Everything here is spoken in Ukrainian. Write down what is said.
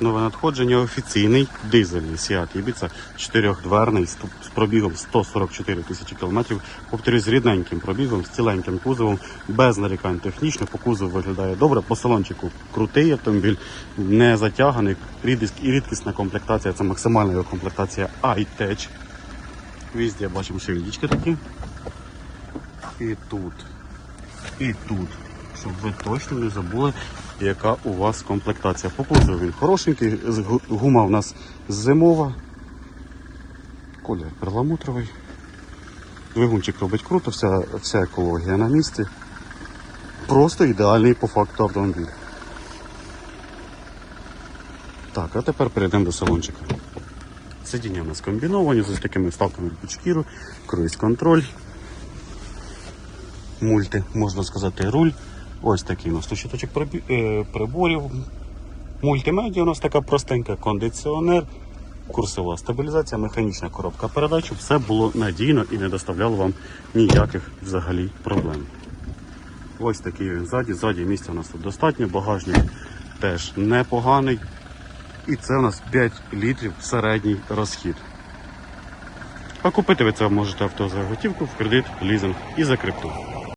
Нове надходження офіційний дизельний Seat Ibiza, чотирьохдверний з пробігом 144 тисячі кілометрів. Повторюсь, з рідненьким пробігом, з ціленьким кузовом, без нарікань технічно. По кузову виглядає добре. По салончику крутий автомобіль, не затяганий. Рідкість і рідкісна комплектація це максимальна його комплектація iTech. Везде бачимо шильдички такі. І тут, і тут, щоб ви точно не забули, яка у вас комплектація. По кузову він хорошенький, гума у нас зимова, колір перламутровий. Двигунчик робить круто, вся, вся екологія на місці. Просто ідеальний по факту автомобіль. Так, а тепер перейдемо до салончика. Сидіння у нас комбіновані з такими вставками під шкіру, круїз-контроль, мульти, можна сказати, руль. Ось такий у нас тут е, приборів. Мультимедіа у нас така простенька, кондиціонер, курсова стабілізація, механічна коробка передач. Все було надійно і не доставляло вам ніяких взагалі проблем. Ось такий він ззаді. Ззаді місця у нас тут достатньо, багажник теж непоганий. І це у нас 5 літрів середній розхід. А купити ви це можете авто за готівку, в кредит, лізинг і за крипту.